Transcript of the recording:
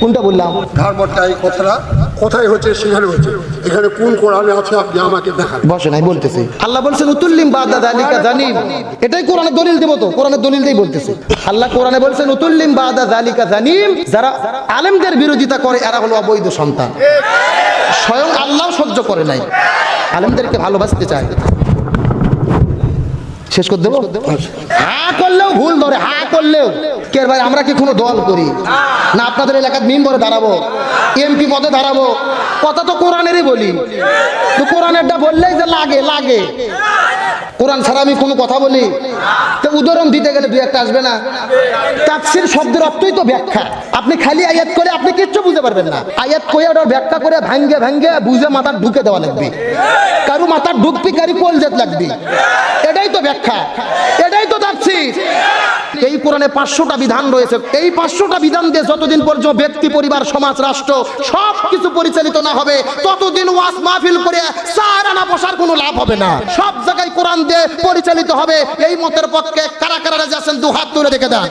কোনটা বললাম? ধর্মটা এই কথাটা কোথায় হচ্ছে সেখানে হচ্ছে। এখানে কোন কোরআনে আছে আপনি আমাকে দেখান। বসে নাই বলতেছি। আল্লাহ বলছেন উতুল্লিম বাদা জালিকা জানিম। এটাই কোরআনের দলিল দেব তো কোরআনের দলিল দিয়ে বলতেছে। আল্লাহ কোরআনে বলছেন উতুল্লিম বাদা জালিকা জানিম। যারা আলেমদের বিরোধিতা করে এরা হলো অবৈধ সন্তান। স্বয়ং আল্লাহ সহ্য করে নাই। আলেমদেরকে ভালোবাসতে চায়। শেষ করে দেবো। হা করলেও ভুল ধরে হা করলেও। কে ভাই, আমরা কি কোনো দল করি? না, আপনাদের এলাকার মেম্বরে দাঁড়াবো, এমপি পদে দাঁড়াবো। কথা তো কোরআনেরই বলি। তো কোরআনেরটা বললেই যে লাগে লাগে। কোরআন ছাড়া আমি কোনো কথা বলি। তো উদাহরণ দিতে গেলে দুই একটা আসবে না। তাফসির শব্দের অর্থই তো ব্যাখ্যা। আপনি খালি আয়াত করে আপনি কিচ্ছু বুঝতে পারবেন না। আয়াত কইয়া ওটার ব্যাখ্যা করে ভাঙ্গে ভাঙ্গে বুঝে মাথার ঢুকে দেওয়া লাগবে। কারু মাথার ঢুকবি কারি কলজেত লাগবে। এটাই তো ব্যাখ্যা। এই কোরআনে পাঁচশোটা বিধান রয়েছে। এই পাঁচশোটা বিধান দিয়ে যতদিন পর্যন্ত ব্যক্তি, পরিবার, সমাজ, রাষ্ট্র সব কিছু পরিচালিত না হবে, ততদিন ওয়াজ মাহফিল করে চার আনা বসার কোনো লাভ হবে না। সব জায়গায় কোরআন দিয়ে পরিচালিত হবে। এই মতের পক্ষে কারা কারা যাচ্ছেন দু হাত তুলে দেখে দেন।